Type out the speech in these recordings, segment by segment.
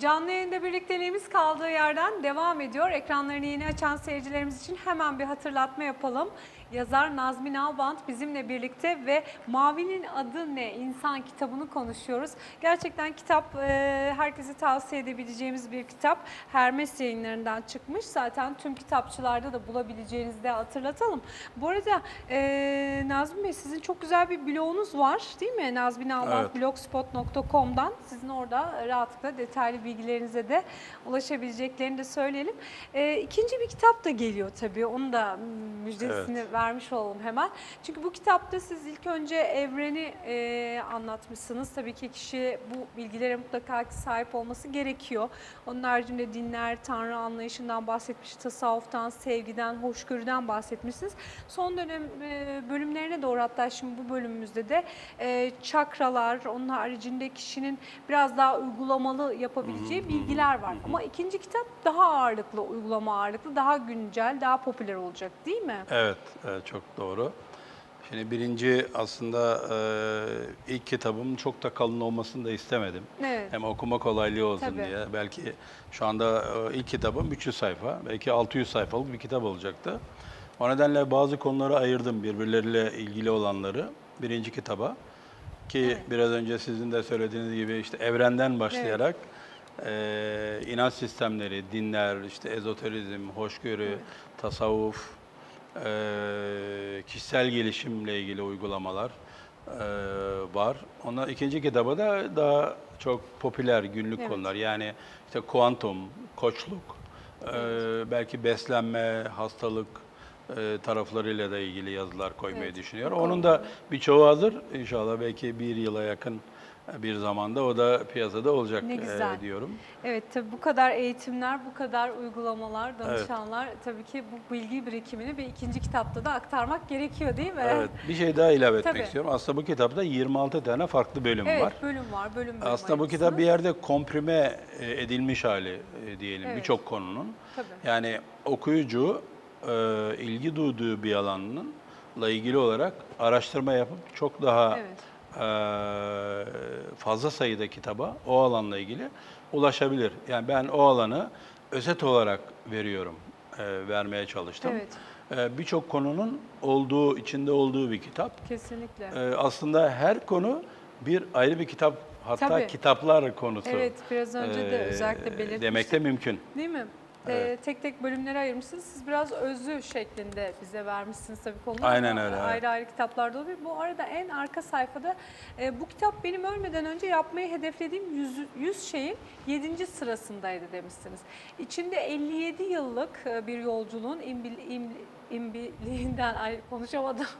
Canlı yayında birlikteliğimiz kaldığı yerden devam ediyor. Ekranlarını yeni açan seyircilerimiz için hemen bir hatırlatma yapalım. Yazar Nazmi Nalbant bizimle birlikte ve Mavi'nin adı ne? İnsan kitabını konuşuyoruz. Gerçekten kitap e, herkese tavsiye edebileceğimiz bir kitap. Hermes yayınlarından çıkmış. Zaten tüm kitapçılarda da bulabileceğinizi de hatırlatalım. Bu arada e, Nazmi Bey sizin çok güzel bir blogunuz var değil mi? Nazmi Nalbant Evet. blogspot.com'dan sizin orada rahatlıkla detaylı bilgilerinize de ulaşabileceklerini de söyleyelim. Ee, ikinci bir kitap da geliyor tabii. Onu da müjdesini vermiş olalım hemen. Çünkü bu kitapta siz ilk önce evreni e, anlatmışsınız. Tabii ki kişi bu bilgilere mutlaka ki sahip olması gerekiyor. Onun haricinde dinler, tanrı anlayışından bahsetmiş, tasavvuftan, sevgiden, hoşgörüden bahsetmişsiniz. Son dönem e, bölümlerine doğru hatta şimdi bu bölümümüzde de e, çakralar, onun haricinde kişinin biraz daha uygulamalı yapabileceği bilgiler var. Ama ikinci kitap daha ağırlıklı, uygulama ağırlıklı, daha güncel, daha popüler olacak değil mi? Evet çok doğru. Şimdi birinci aslında e, ilk kitabım çok da kalın olmasını da istemedim. Evet. Hem okuma kolaylığı olsun Tabii. diye. Belki şu anda e, ilk kitabım 300 sayfa, belki 600 sayfalık bir kitap olacaktı. O nedenle bazı konuları ayırdım birbirleriyle ilgili olanları birinci kitaba. Ki Evet. biraz önce sizin de söylediğiniz gibi işte evrenden başlayarak e, inanç sistemleri, dinler, işte ezoterizm, hoşgörü, tasavvuf, e, kişisel gelişimle ilgili uygulamalar e, var. Ona ikinci kitaba da daha çok popüler günlük Evet. konular. Yani işte kuantum, koçluk, e, belki beslenme, hastalık e, taraflarıyla da ilgili yazılar koymayı Evet, düşünüyor. Onun da birçoğu hazır. İnşallah belki bir yıla yakın bir zamanda o da piyasada olacak Ne e, güzel. diyorum. Evet tabii bu kadar eğitimler, bu kadar uygulamalar, danışanlar tabii ki bu bilgi birikimini bir ikinci kitapta da aktarmak gerekiyor değil mi? Evet, bir şey daha ilave etmek Tabii. istiyorum. Aslında bu kitapta 26 tane farklı bölüm Evet, var. bölüm var, bölüm bölüm Aslında bu kitap bir yerde komprime e, edilmiş hali e, diyelim Evet. birçok konunun. Tabii. Yani okuyucu ilgi duyduğu bir alanla ilgili olarak araştırma yapıp çok daha Evet. Fazla sayıda kitaba o alanla ilgili ulaşabilir. Yani ben o alanı özet olarak veriyorum, vermeye çalıştım. Evet. Birçok konunun olduğu, içinde olduğu bir kitap. Kesinlikle. Ee, aslında her konu bir ayrı bir kitap, hatta Tabii. kitaplar konusu. Evet, biraz önce de ee, özellikle belirtmiştim. Demek de mümkün. Değil mi? Evet. Ee, tek tek bölümlere ayırmışsınız. Siz biraz özlü şeklinde bize vermişsiniz tabii konuyu. Aynen öyle, evet. Ayrı ayrı kitaplarda oluyor. Bu arada en arka sayfada e, bu kitap benim ölmeden önce yapmayı hedeflediğim 100, 100 şeyin 7. sırasındaydı demişsiniz. İçinde 57 yıllık e, bir yolculuğun imbil, im, imbiliğinden, ay konuşamadım.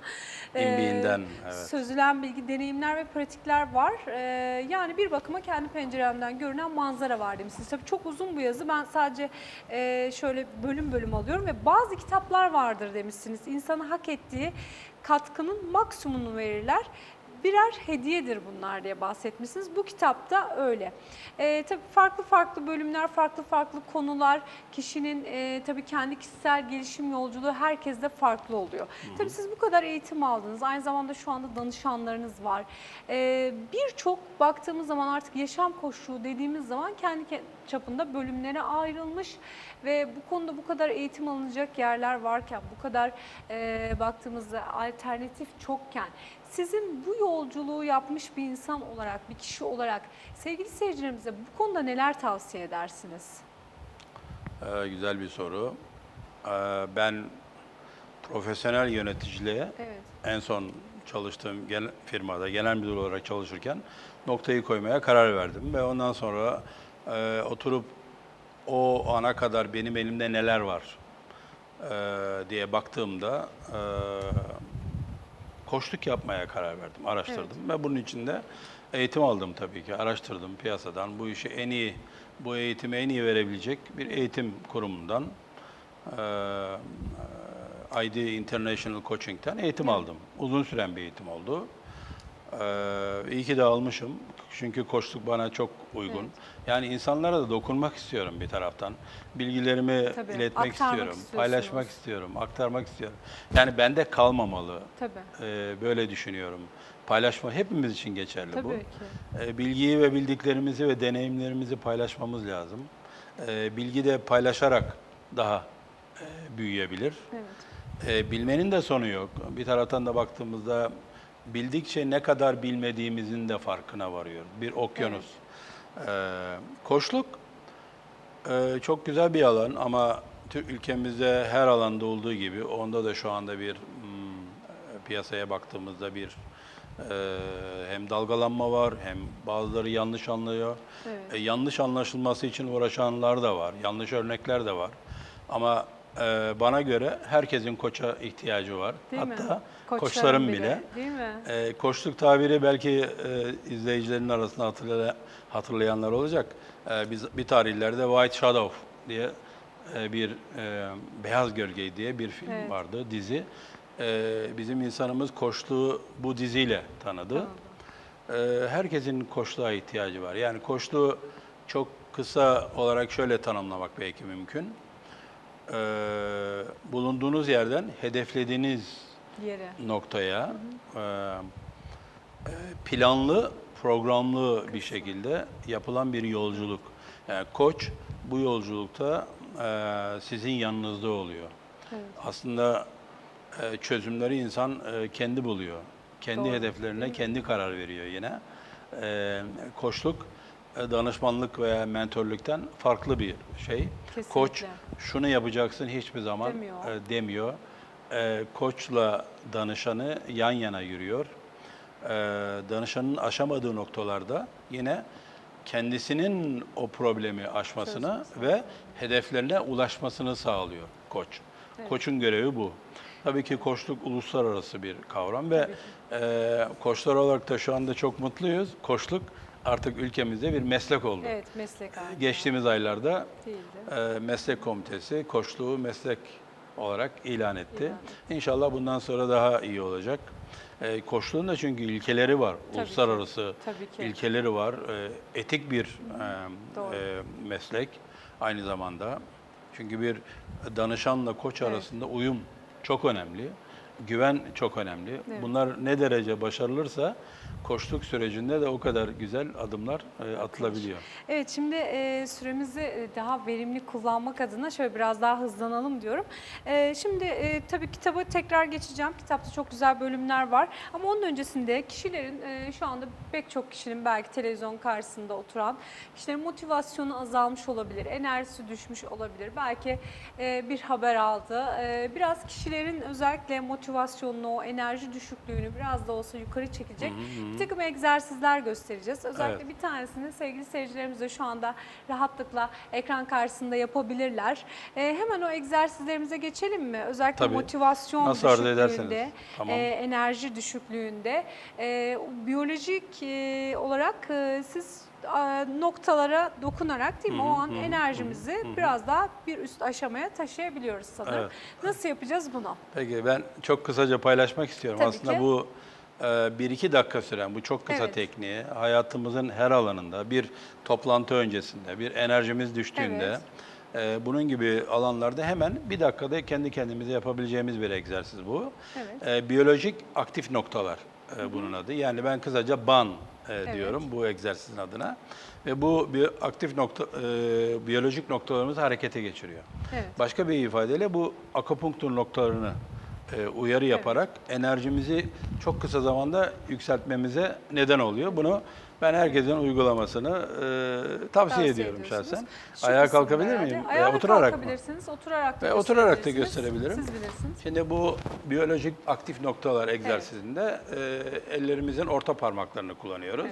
Ee, İmbiğinden, evet. Sözülen bilgi, deneyimler ve pratikler var. Ee, yani bir bakıma kendi penceremden görünen manzara var demişsiniz. Tabii çok uzun bu yazı. Ben sadece e, şöyle bölüm bölüm alıyorum ve bazı kitaplar vardır demişsiniz. İnsana hak ettiği katkının maksimumunu verirler. Birer hediyedir bunlar diye bahsetmişsiniz. Bu kitapta öyle. Ee, tabii farklı farklı bölümler, farklı farklı konular, kişinin e, tabii kendi kişisel gelişim yolculuğu herkeste farklı oluyor. Tabii siz bu kadar eğitim aldınız. Aynı zamanda şu anda danışanlarınız var. Ee, Birçok baktığımız zaman artık yaşam koşulu dediğimiz zaman kendi ke- çapında bölümlere ayrılmış ve bu konuda bu kadar eğitim alınacak yerler varken, bu kadar e, baktığımızda alternatif çokken sizin bu yolculuğu yapmış bir insan olarak, bir kişi olarak sevgili seyircilerimize bu konuda neler tavsiye edersiniz? Ee, güzel bir soru. Ee, ben profesyonel yöneticiliğe Evet. en son çalıştığım gen- firmada genel müdür olarak çalışırken noktayı koymaya karar verdim ve ondan sonra e, oturup o ana kadar benim elimde neler var e, diye baktığımda e, koçluk yapmaya karar verdim, araştırdım ve bunun için de eğitim aldım tabii ki, araştırdım piyasadan. Bu işi en iyi, bu eğitimi en iyi verebilecek bir eğitim kurumundan, e, ID International Coaching'ten eğitim aldım. Uzun süren bir eğitim oldu. Ee, iyi ki de almışım. Çünkü koçluk bana çok uygun. Yani insanlara da dokunmak istiyorum bir taraftan. Bilgilerimi Tabii, iletmek aktarmak istiyorum, paylaşmak istiyorum, aktarmak istiyorum. Yani bende kalmamalı. Tabii. Ee, böyle düşünüyorum. paylaşma hepimiz için geçerli bu. Tabii ki. E, bilgiyi ve bildiklerimizi ve deneyimlerimizi paylaşmamız lazım. E, bilgi de paylaşarak daha e, büyüyebilir. Evet. E, bilmenin de sonu yok. Bir taraftan da baktığımızda bildikçe ne kadar bilmediğimizin de farkına varıyor. Bir okyanus. E, koçluk e, çok güzel bir alan ama Türk ülkemizde her alanda olduğu gibi onda da şu anda bir hmm, piyasaya baktığımızda bir e, hem dalgalanma var hem bazıları yanlış anlıyor. Evet. E, yanlış anlaşılması için uğraşanlar da var. Yanlış örnekler de var. Ama e, bana göre herkesin koça ihtiyacı var. Değil mi? Hatta Koçların koçların bile, bile. değil mi? E, koçluk tabiri belki e, izleyicilerin arasında hatırlaya- hatırlayanlar olacak. E, biz bir tarihlerde White Shadow diye e, bir e, Beyaz Gölge diye bir film Evet. vardı, dizi. E, bizim insanımız koçluğu bu diziyle tanıdı. E, herkesin koçluğa ihtiyacı var. Yani koçluğu çok kısa olarak şöyle tanımlamak belki mümkün. E, bulunduğunuz yerden hedeflediğiniz Yere. noktaya e, e, planlı, programlı bir şekilde yapılan bir yolculuk. Yani koç bu yolculukta e, sizin yanınızda oluyor. Evet. Aslında e, çözümleri insan e, kendi buluyor. Kendi Doğru. hedeflerine kendi karar veriyor yine. E, koçluk e, danışmanlık veya mentörlükten farklı bir şey. Kesinlikle. Koç şunu yapacaksın hiçbir zaman Demiyor. e, demiyor. E, koçla danışanı yan yana yürüyor. E, danışanın aşamadığı noktalarda yine kendisinin o problemi aşmasını ve hedeflerine ulaşmasını sağlıyor koç. Koçun görevi bu. Tabii ki koçluk uluslararası bir kavram ve e, koçlar olarak da şu anda çok mutluyuz. Koçluk artık ülkemizde bir meslek oldu. Evet, meslek haline Geçtiğimiz aylarda değildi. e, meslek komitesi koçluğu meslek olarak ilan etti. İlan İnşallah bundan sonra daha iyi olacak. E, koçluğun da çünkü ilkeleri var. Tabii Uluslararası Tabii ki. ilkeleri var. E, etik bir Doğru. e, e, meslek aynı zamanda. Çünkü bir danışanla koç Evet. arasında uyum çok önemli. Güven çok önemli. Evet. Bunlar ne derece başarılırsa koçluk sürecinde de o kadar güzel adımlar e, atılabiliyor. Evet şimdi e, süremizi e, daha verimli kullanmak adına şöyle biraz daha hızlanalım diyorum. E, şimdi e, tabii kitabı tekrar geçeceğim. Kitapta çok güzel bölümler var. Ama onun öncesinde kişilerin e, şu anda pek çok kişinin belki televizyon karşısında oturan kişilerin motivasyonu azalmış olabilir. Enerjisi düşmüş olabilir. Belki e, bir haber aldı. E, biraz kişilerin özellikle motivasyonunu, o enerji düşüklüğünü biraz da olsa yukarı çekecek bir takım egzersizler göstereceğiz. Özellikle Evet. bir tanesini sevgili seyircilerimiz de şu anda rahatlıkla ekran karşısında yapabilirler. Ee, hemen o egzersizlerimize geçelim mi? Özellikle Tabii. motivasyon Nasıl düşüklüğünde. Tamam. e, enerji düşüklüğünde, e, biyolojik e, olarak e, siz e, noktalara dokunarak değil mi? Hı o hı, an hı hı, enerjimizi hı hı. biraz daha bir üst aşamaya taşıyabiliyoruz sanırım. Evet. Nasıl yapacağız bunu? Peki ben çok kısaca paylaşmak istiyorum. Tabii Aslında ki. bu e, bir iki dakika süren bu çok kısa Evet. tekniği hayatımızın her alanında bir toplantı öncesinde bir enerjimiz düştüğünde e, bunun gibi alanlarda hemen bir dakikada kendi kendimize yapabileceğimiz bir egzersiz bu. Evet. E, biyolojik aktif noktalar e, bunun adı. Yani ben kısaca BAN e, diyorum bu egzersizin adına. Ve bu bir aktif nokta e, biyolojik noktalarımızı harekete geçiriyor. Evet. Başka bir ifadeyle bu akupunktur noktalarını e, uyarı yaparak enerjimizi çok kısa zamanda yükseltmemize neden oluyor. Bunu ben herkesin uygulamasını e, tavsiye, Tavsiye ediyorum şahsen. Şu Ayağa kalkabilir herhalde. miyim? Ayağa oturarak mı? kalkabilirsiniz, oturarak da oturarak da gösterebilirim. Siz bilirsiniz. Şimdi bu biyolojik aktif noktalar egzersizinde e, ellerimizin orta parmaklarını kullanıyoruz.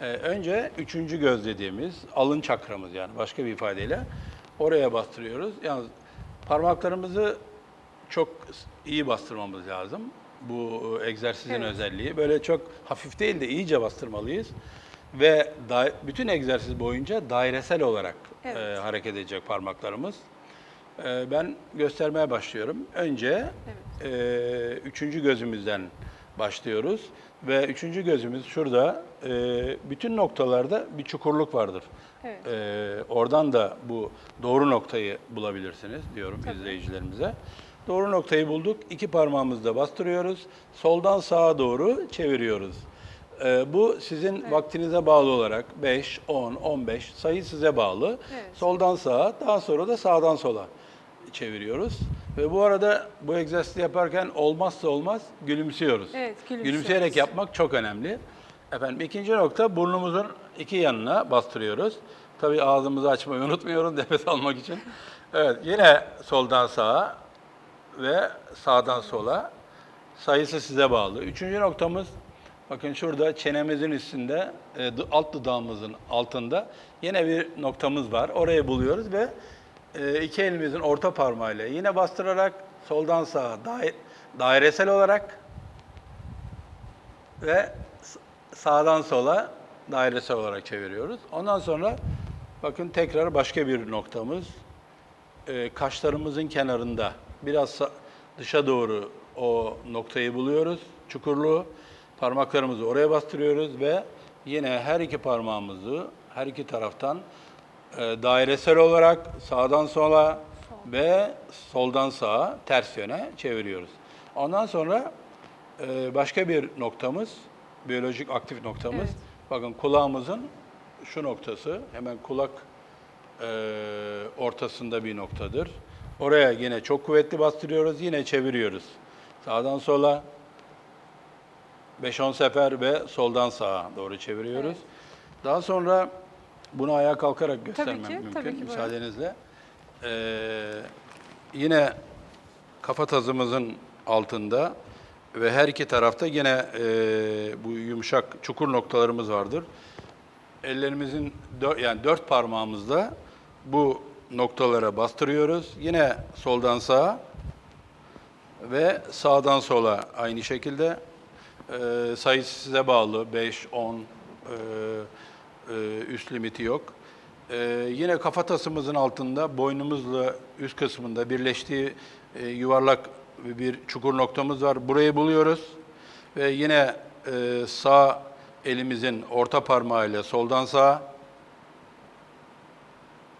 Evet. E, önce üçüncü göz dediğimiz alın çakramız yani başka bir ifadeyle oraya bastırıyoruz. Yalnız parmaklarımızı çok iyi bastırmamız lazım. Bu e, egzersizin Evet. özelliği. Böyle çok hafif değil de iyice bastırmalıyız. Ve da- bütün egzersiz boyunca dairesel olarak Evet. e, hareket edecek parmaklarımız. E, ben göstermeye başlıyorum. Önce e, üçüncü gözümüzden başlıyoruz. Ve üçüncü gözümüz şurada. E, bütün noktalarda bir çukurluk vardır. Evet. E, oradan da bu doğru noktayı bulabilirsiniz diyorum izleyicilerimize. Doğru noktayı bulduk. İki parmağımızla bastırıyoruz. Soldan sağa doğru çeviriyoruz. Ee, bu sizin vaktinize bağlı olarak 5, 10, 15 sayı size bağlı. Evet. Soldan sağa, daha sonra da sağdan sola çeviriyoruz. Ve bu arada bu egzersizi yaparken olmazsa olmaz gülümsüyoruz. Evet, gülümsüyoruz. Gülümseyerek yapmak çok önemli. Efendim ikinci nokta burnumuzun iki yanına bastırıyoruz. Tabii ağzımızı açmayı unutmuyoruz nefes almak için. Evet yine soldan sağa ve sağdan sola. Sayısı size bağlı. Üçüncü noktamız bakın şurada çenemizin üstünde e, alt dudağımızın altında yine bir noktamız var. Orayı buluyoruz ve e, iki elimizin orta parmağıyla yine bastırarak soldan sağa dai- dairesel olarak ve sağdan sola dairesel olarak çeviriyoruz. Ondan sonra bakın tekrar başka bir noktamız. Ee, kaşlarımızın kenarında biraz dışa doğru o noktayı buluyoruz. Çukurluğu. Parmaklarımızı oraya bastırıyoruz ve yine her iki parmağımızı her iki taraftan e, dairesel olarak sağdan sola ve soldan sağa ters yöne çeviriyoruz. Ondan sonra ee, başka bir noktamız, biyolojik aktif noktamız. Evet. Bakın kulağımızın şu noktası, hemen kulak e, ortasında bir noktadır. Oraya yine çok kuvvetli bastırıyoruz, yine çeviriyoruz. Sağdan sola 5-10 sefer ve soldan sağa doğru çeviriyoruz. Daha sonra bunu ayağa kalkarak göstermem ki, mümkün tabii ki, müsaadenizle. Ee, yine kafatazımızın altında ve her iki tarafta yine e, bu yumuşak çukur noktalarımız vardır. Ellerimizin dör, yani dört parmağımızla bu noktalara bastırıyoruz. Yine soldan sağa ve sağdan sola aynı şekilde e, sayısı size bağlı 5, 10 e, e, üst limiti yok. E, yine kafatasımızın altında boynumuzla üst kısmında birleştiği e, yuvarlak bir çukur noktamız var. Burayı buluyoruz ve yine e, sağ elimizin orta parmağıyla soldan sağa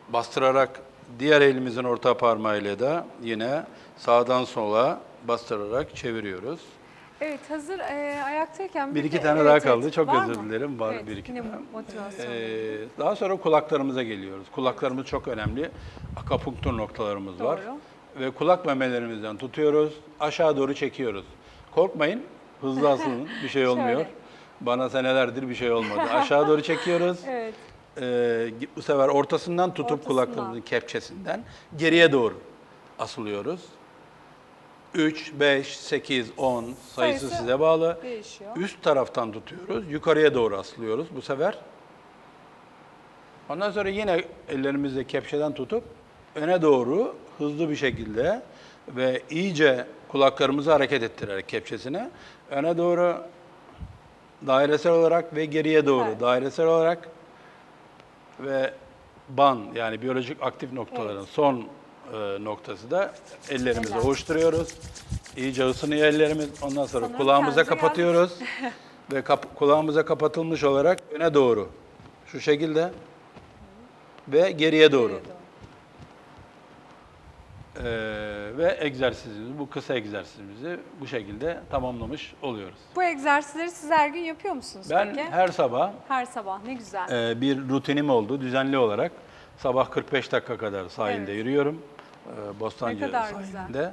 bastırarak diğer elimizin orta parmağıyla da yine sağdan sola bastırarak çeviriyoruz. Evet hazır e, ayaktayken Bir iki de- tane evet, daha evet. kaldı. Çok Var özür mı? dilerim. Var Evet, bir iki motivasyon. Ee, daha sonra kulaklarımıza geliyoruz. Kulaklarımız çok önemli. Akapunktur noktalarımız var. Doğru. Ve kulak memelerimizden tutuyoruz. Aşağı doğru çekiyoruz. Korkmayın. Hızlı asılın. Bir şey olmuyor. Bana senelerdir bir şey olmadı. Aşağı doğru çekiyoruz. Evet. Ee, bu sefer ortasından tutup Ortasından. kulaklarımızın kepçesinden geriye doğru asılıyoruz. 3, 5, 8, 10 sayısı, Sayısı size bağlı. değişiyor. Üst taraftan tutuyoruz, yukarıya doğru aslıyoruz bu sefer. Ondan sonra yine ellerimizle kepçeden tutup öne doğru hızlı bir şekilde ve iyice kulaklarımızı hareket ettirerek kepçesine öne doğru dairesel olarak ve geriye doğru Evet. dairesel olarak ve ban yani biyolojik aktif noktaların Evet. son e, noktası da ellerimizi Eller. ovuşturuyoruz. İyice ısınıyor ellerimiz. Ondan sonra Sanırım kulağımıza kapatıyoruz. ve kap- kulağımıza kapatılmış olarak öne doğru. Şu şekilde ve geriye doğru. Geriye doğru. Ee, ve egzersizimizi, bu kısa egzersizimizi bu şekilde tamamlamış oluyoruz. Bu egzersizleri siz her gün yapıyor musunuz Ben peki? her sabah Her sabah ne güzel. e, bir rutinim oldu düzenli olarak. Sabah 45 dakika kadar sahilde Evet. yürüyorum. E, Bostancı Ne kadar sahilinde.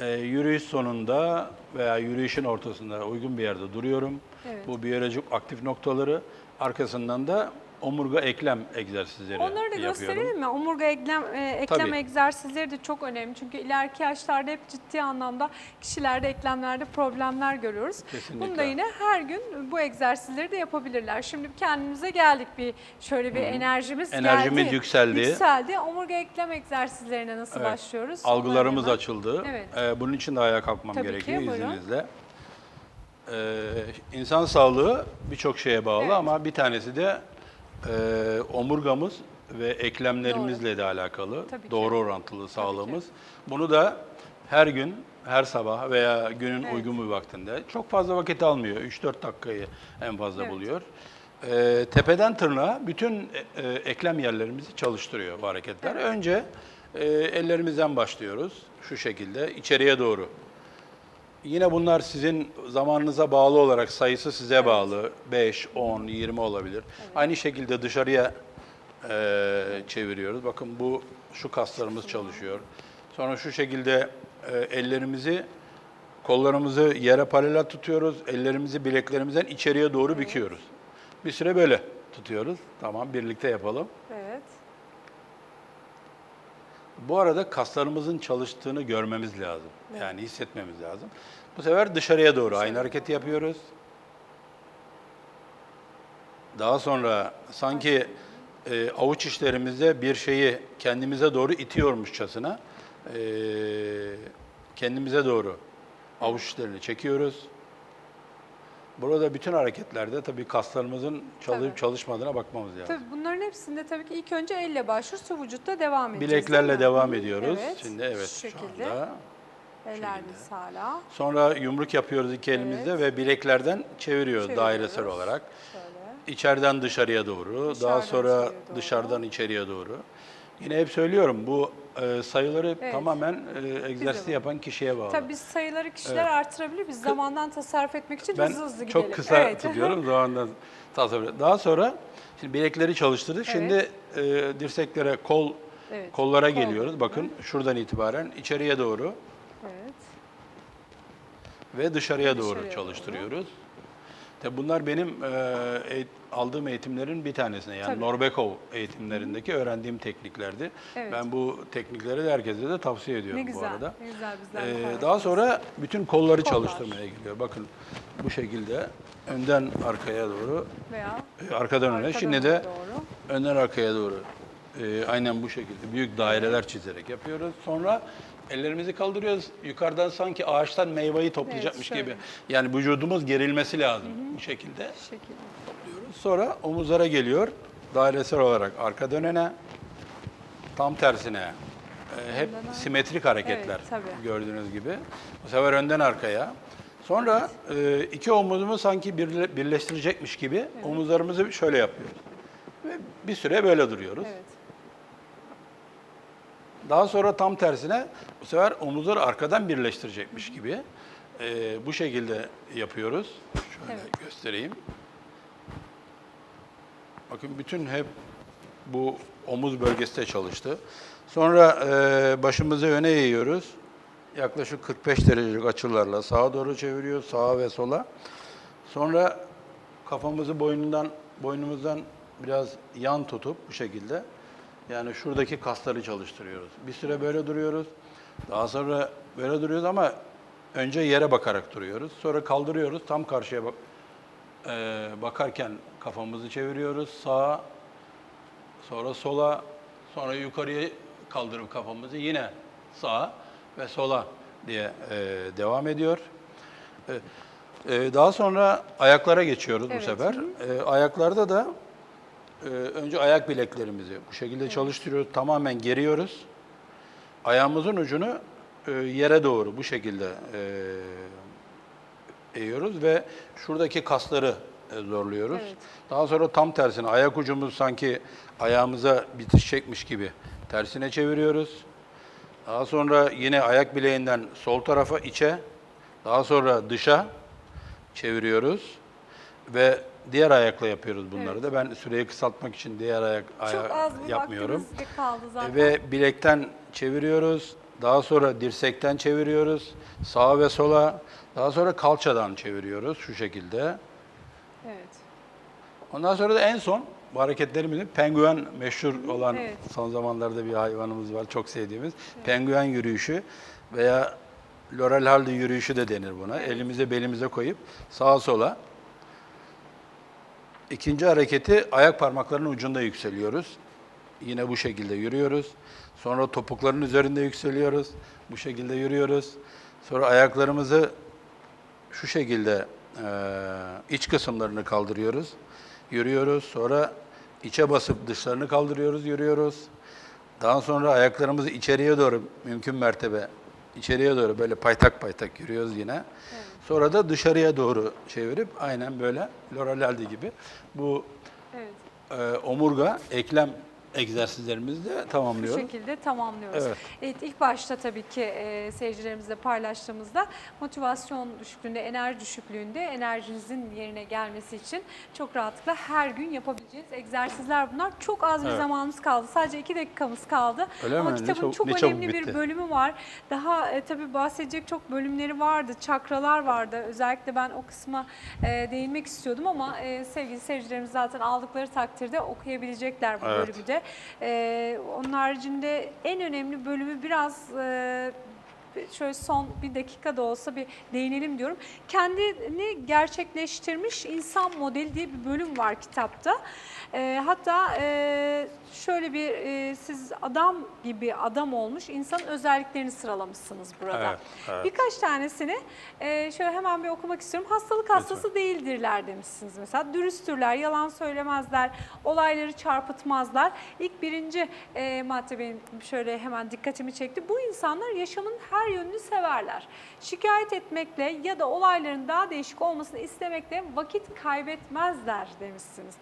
E, yürüyüş sonunda veya yürüyüşün ortasında uygun bir yerde duruyorum. Evet. Bu biyolojik aktif noktaları arkasından da omurga eklem egzersizleri Onları da yapıyorum. gösterelim mi? Omurga eklem, e, eklem Tabii. egzersizleri de çok önemli. Çünkü ileriki yaşlarda hep ciddi anlamda kişilerde eklemlerde problemler görüyoruz. Kesinlikle. Bunu da yine her gün bu egzersizleri de yapabilirler. Şimdi kendimize geldik bir şöyle bir enerjimiz Enerjimiz geldi. yükseldi. Yükseldi. Omurga eklem egzersizlerine nasıl Evet. başlıyoruz? Algılarımız hemen- açıldı. Evet. Ee, bunun için de ayağa kalkmam Tabii ki, gerekiyor buyurun. izninizle. Ee, insan sağlığı birçok şeye bağlı Evet. ama bir tanesi de e, omurgamız ve eklemlerimizle de alakalı. Tabii ki. Doğru orantılı sağlığımız. Bunu da her gün, her sabah veya günün Evet. uygun bir vaktinde çok fazla vakit almıyor. 3-4 dakikayı en fazla Evet. buluyor. Ee, tepeden tırnağa bütün e, e, eklem yerlerimizi çalıştırıyor bu hareketler. Önce Ee, ellerimizden başlıyoruz şu şekilde içeriye doğru. Yine bunlar sizin zamanınıza bağlı olarak sayısı size bağlı. 5, 10, 20 olabilir. Aynı şekilde dışarıya e, çeviriyoruz. Bakın bu şu kaslarımız çalışıyor. Sonra şu şekilde e, ellerimizi kollarımızı yere paralel tutuyoruz. Ellerimizi bileklerimizden içeriye doğru büküyoruz. Bir süre böyle tutuyoruz. Tamam birlikte yapalım. Evet. Bu arada kaslarımızın çalıştığını görmemiz lazım. Yani hissetmemiz lazım. Bu sefer dışarıya doğru aynı hareketi yapıyoruz. Daha sonra sanki e, avuç içlerimizde bir şeyi kendimize doğru itiyormuşçasına e, kendimize doğru avuç içlerini çekiyoruz. Burada bütün hareketlerde tabii kaslarımızın çalışıp Tabii. çalışmadığına bakmamız lazım. Tabii bunların hepsinde tabii ki ilk önce elle başlıyoruz, sonra vücutta devam edeceğiz. Bileklerle devam ediyoruz. Evet. Şimdi evet Şu şu şekilde. anda. Ellerimiz hala. Sonra yumruk yapıyoruz iki elimizde Evet. ve bileklerden çeviriyoruz, Çeviriyoruz. dairesel olarak. Şöyle. İçeriden dışarıya doğru, Dışarıdan daha sonra doğru. dışarıdan içeriye doğru. Yine hep söylüyorum bu e, sayıları Evet. tamamen e, egzersizi yapan kişiye bağlı. Tabii biz sayıları kişiler artırabilir. Biz zamandan tasarruf etmek için ben hızlı hızlı gidelim. çok kısa Evet. tutuyorum zamandan tasavvur. Daha sonra şimdi bilekleri çalıştırdık. Şimdi e, dirseklere, kol Evet, kollara kol geliyoruz. Bakın şuradan itibaren içeriye doğru Evet. ve dışarıya doğru Dışarıya çalıştırıyoruz. Tabi bunlar benim e, eğit- aldığım eğitimlerin bir tanesine yani Tabii. Norbekov eğitimlerindeki öğrendiğim tekniklerdi. Evet. Ben bu teknikleri de herkese de tavsiye ediyorum Ne güzel. bu arada. Ne güzel bizden Ee, daha sonra bütün kolları Kollar. çalıştırmaya gidiyor. Bakın bu şekilde önden arkaya doğru, veya e, arkadan öne. arkadan Şimdi de doğru. önden arkaya doğru e, aynen bu şekilde büyük daireler çizerek yapıyoruz. Sonra ellerimizi kaldırıyoruz. Yukarıdan sanki ağaçtan meyveyi toplayacakmış şöyle. gibi. Yani vücudumuz gerilmesi lazım bu şekilde. Şu şekilde. Topluyoruz. Sonra omuzlara geliyor. Dairesel olarak arka dönene, tam tersine. e, hep Önden- simetrik hareketler Evet, tabii. gördüğünüz gibi. Bu sefer önden arkaya. Sonra e, iki omuzumu sanki birle- birleştirecekmiş gibi omuzlarımızı şöyle yapıyoruz. Ve bir süre böyle duruyoruz. Evet. Daha sonra tam tersine bu sefer omuzları arkadan birleştirecekmiş gibi e, bu şekilde yapıyoruz. Şöyle Evet. göstereyim. Bakın bütün hep bu omuz bölgesinde çalıştı. Sonra e, başımızı öne eğiyoruz. Yaklaşık 45 derecelik açılarla sağa doğru çeviriyoruz, sağa ve sola. Sonra kafamızı boynundan boynumuzdan biraz yan tutup bu şekilde yani şuradaki kasları çalıştırıyoruz. Bir süre böyle duruyoruz. Daha sonra böyle duruyoruz ama önce yere bakarak duruyoruz. Sonra kaldırıyoruz. Tam karşıya bak e, bakarken kafamızı çeviriyoruz. Sağa, sonra sola, sonra yukarıya kaldırıp kafamızı yine sağa ve sola diye e, devam ediyor. E, e, daha sonra ayaklara geçiyoruz Evet, bu sefer. E, ayaklarda da e, önce ayak bileklerimizi bu şekilde çalıştırıyoruz. Tamamen geriyoruz. Ayağımızın ucunu e, yere doğru bu şekilde e, eğiyoruz ve şuradaki kasları e, zorluyoruz. Evet. Daha sonra tam tersine ayak ucumuz sanki ayağımıza bitişecekmiş gibi tersine çeviriyoruz. Daha sonra yine ayak bileğinden sol tarafa içe, daha sonra dışa çeviriyoruz ve diğer ayakla yapıyoruz bunları Evet. da. Ben süreyi kısaltmak için diğer ayak Çok az bir yapmıyorum. kaldı zaten. Ve bilekten çeviriyoruz. Daha sonra dirsekten çeviriyoruz. Sağa ve sola. Daha sonra kalçadan çeviriyoruz şu şekilde. Evet. Ondan sonra da en son bu hareketlerimizin penguen meşhur olan Evet. son zamanlarda bir hayvanımız var çok sevdiğimiz. Penguen yürüyüşü veya Laurel Hardy yürüyüşü de denir buna. Elimize belimize koyup sağa sola. İkinci hareketi ayak parmaklarının ucunda yükseliyoruz. Yine bu şekilde yürüyoruz. Sonra topukların üzerinde yükseliyoruz. Bu şekilde yürüyoruz. Sonra ayaklarımızı şu şekilde eee, iç kısımlarını kaldırıyoruz. Yürüyoruz. Sonra içe basıp dışlarını kaldırıyoruz, yürüyoruz. Daha sonra ayaklarımızı içeriye doğru mümkün mertebe içeriye doğru böyle paytak paytak yürüyoruz yine. Sonra da dışarıya doğru çevirip aynen böyle Hardy gibi bu Evet. e, omurga, eklem egzersizlerimizi de Bu tamamlıyorum. şekilde tamamlıyoruz. Evet. Evet. ilk başta tabii ki e, seyircilerimizle paylaştığımızda motivasyon düşüklüğünde, enerji düşüklüğünde enerjinizin yerine gelmesi için çok rahatlıkla her gün yapabileceğiniz egzersizler bunlar. Çok az bir Evet. zamanımız kaldı. Sadece iki dakikamız kaldı. Öyle Ama mi? Kitabın çabuk- çok önemli bir bölümü var. Daha e, tabii bahsedecek çok bölümleri vardı. Çakralar vardı. Özellikle ben o kısma e, değinmek istiyordum ama e, sevgili seyircilerimiz zaten aldıkları takdirde okuyabilecekler bu Evet. bölümü de. E, onun haricinde en önemli bölümü biraz e, şöyle son bir dakika da olsa bir değinelim diyorum. Kendini gerçekleştirmiş insan modeli diye bir bölüm var kitapta. E, hatta e, şöyle bir e, siz adam gibi adam olmuş insan özelliklerini sıralamışsınız burada. Evet, evet. Birkaç tanesini e, şöyle hemen bir okumak istiyorum. Hastalık hastası değildirler demişsiniz mesela. Dürüsttürler, yalan söylemezler, olayları çarpıtmazlar. İlk birinci e, madde benim şöyle hemen dikkatimi çekti. Bu insanlar yaşamın her yönünü severler. Şikayet etmekle ya da olayların daha değişik olmasını istemekle vakit kaybetmezler demişsiniz.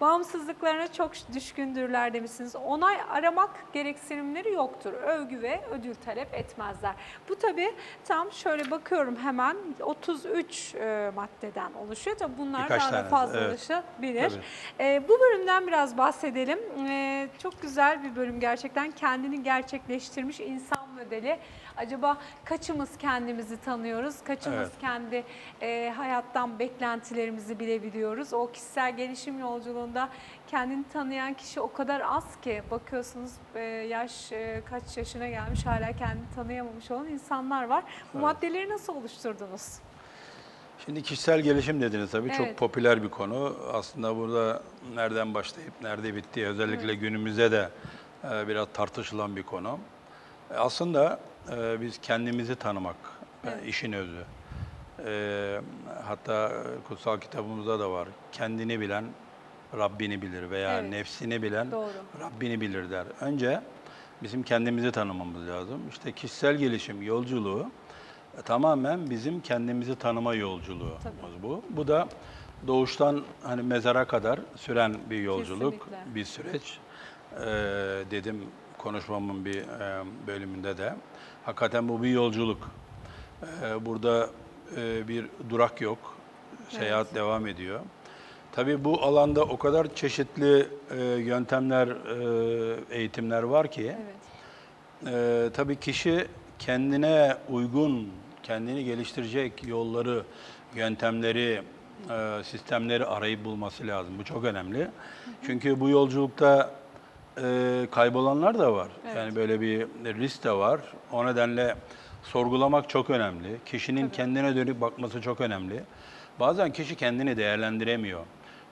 Bağımsızlıklarına çok düşkündürler demişsiniz. Onay aramak gereksinimleri yoktur. Övgü ve ödül talep etmezler. Bu tabii tam şöyle bakıyorum hemen 33 e, maddeden oluşuyor. Tabii bunlar Birkaç daha da tanesi, fazla evet. E, bu bölümden biraz bahsedelim. E, çok güzel bir bölüm gerçekten. Kendini gerçekleştirmiş insan modeli. Acaba kaçımız kendimizi tanıyoruz? Kaçımız Evet. kendi e, hayattan beklentilerimizi bilebiliyoruz? O kişisel gelişim yolculuğunda kendini tanıyan kişi o kadar az ki bakıyorsunuz e, yaş e, kaç yaşına gelmiş hala kendini tanıyamamış olan insanlar var. Bu maddeleri nasıl oluşturdunuz? Şimdi kişisel gelişim dediniz tabii Evet. çok popüler bir konu. Aslında burada nereden başlayıp nerede bittiği özellikle günümüzde de e, biraz tartışılan bir konu. E, Aslında e, biz kendimizi tanımak e, Evet. işin özü. E, hatta kutsal kitabımızda da var. Kendini bilen Rabbini bilir veya Evet. nefsini bilen Doğru. Rabbini bilir der. Önce bizim kendimizi tanımamız lazım. İşte kişisel gelişim yolculuğu e, tamamen bizim kendimizi tanıma yolculuğu Tabii. bu. Bu da doğuştan hani mezara kadar süren bir yolculuk, Kesinlikle. bir süreç. Ee, dedim konuşmamın bir e, bölümünde de. Hakikaten bu bir yolculuk. Ee, burada e, bir durak yok. Seyahat devam ediyor. Tabii bu alanda o kadar çeşitli e, yöntemler, e, eğitimler var ki Evet. tabii kişi kendine uygun, kendini geliştirecek yolları, yöntemleri, e, sistemleri arayıp bulması lazım. Bu çok önemli. Çünkü bu yolculukta e, kaybolanlar da var. Evet. Yani böyle bir risk de var. O nedenle sorgulamak çok önemli. Kişinin kendine dönüp bakması çok önemli. Bazen kişi kendini değerlendiremiyor.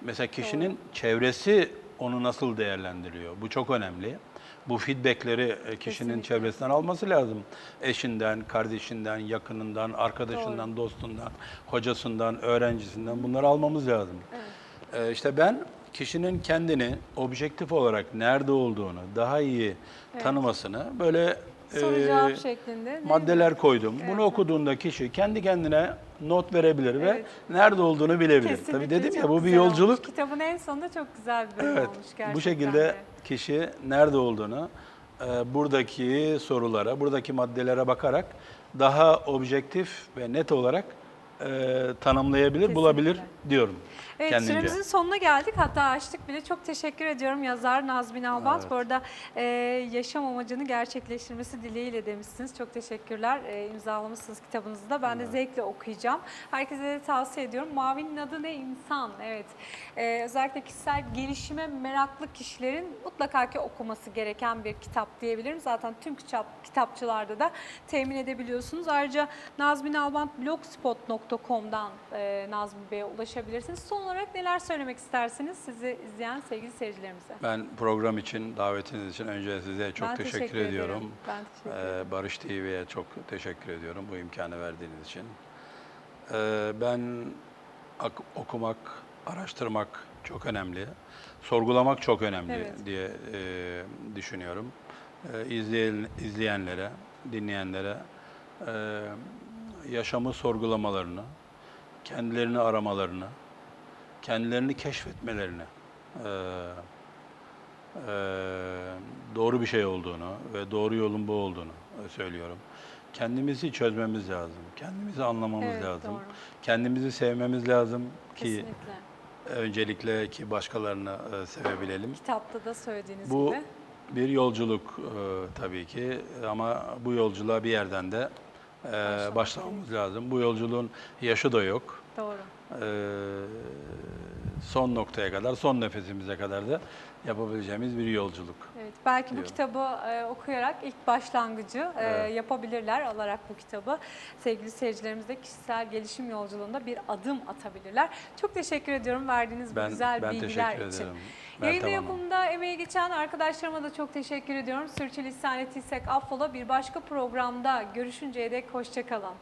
Mesela kişinin çevresi onu nasıl değerlendiriyor? Bu çok önemli. Bu feedbackleri e, kişinin Kesinlikle. çevresinden alması lazım. Eşinden, kardeşinden, yakınından, arkadaşından, dostundan, hocasından, öğrencisinden bunları almamız lazım. Ee, işte ben kişinin kendini objektif olarak nerede olduğunu daha iyi tanımasını böyle Soru e, cevap şeklinde. maddeler koydum. Bunu Evet. okuduğunda kişi kendi kendine not verebilir Evet. ve nerede olduğunu bilebilir. Kesinlikle Tabii dedim ya bu bir güzel olmuş. yolculuk. Kitabın en sonunda çok güzel bir bölüm Evet. olmuş gerçekten Bu şekilde de. kişi nerede olduğunu e, buradaki sorulara, buradaki maddelere bakarak daha objektif ve net olarak e, tanımlayabilir, Kesinlikle. bulabilir diyorum Evet kendince. süremizin sonuna geldik. Hatta açtık bile. Çok teşekkür ediyorum yazar Nazmin Albat. Evet. Bu arada e, yaşam amacını gerçekleştirmesi dileğiyle demişsiniz. Çok teşekkürler. E, imzalamışsınız kitabınızı da. Ben de zevkle okuyacağım. Herkese de tavsiye ediyorum. Mavinin adı ne? İnsan. Evet. E, özellikle kişisel gelişime meraklı kişilerin mutlaka ki okuması gereken bir kitap diyebilirim. Zaten tüm kitap, kitapçılarda da temin edebiliyorsunuz. Ayrıca Nazmin Alban blogspot.com'dan e, Nazmi Bey'e ulaşabilirsiniz. Son olarak neler söylemek istersiniz sizi izleyen sevgili seyircilerimize? Ben program için, davetiniz için önce size çok Ben teşekkür, teşekkür ediyorum. ederim. Ben teşekkür ederim. Ee, Barış TV'ye çok teşekkür ediyorum bu imkanı verdiğiniz için. Ee, ben ak- okumak, araştırmak çok önemli. Sorgulamak çok önemli Evet. diye e, düşünüyorum. Ee, izleyen, izleyenlere, dinleyenlere e, yaşamı sorgulamalarını, kendilerini aramalarını, kendilerini keşfetmelerini e, e, doğru bir şey olduğunu ve doğru yolun bu olduğunu e, söylüyorum. Kendimizi çözmemiz lazım. Kendimizi anlamamız Evet, lazım. doğru. Kendimizi sevmemiz lazım ki Kesinlikle. öncelikle ki başkalarını e, sevebilelim. Kitapta da söylediğiniz Bu gibi. bir yolculuk e, tabii ki ama bu yolculuğa bir yerden de e, başlamamız lazım. Bu yolculuğun yaşı da yok. Doğru. E, son noktaya kadar, son nefesimize kadar da yapabileceğimiz bir yolculuk. Evet, belki bu diyorum. kitabı e, okuyarak ilk başlangıcı e, Evet. yapabilirler alarak bu kitabı. Sevgili seyircilerimiz de kişisel gelişim yolculuğunda bir adım atabilirler. Çok teşekkür ediyorum verdiğiniz bu Ben, güzel ben bilgiler için. ederim. Hanım. yapımda emeği geçen arkadaşlarıma da çok teşekkür ediyorum. Sürçülisan ettiysek affola bir başka programda görüşünceye dek hoşçakalın.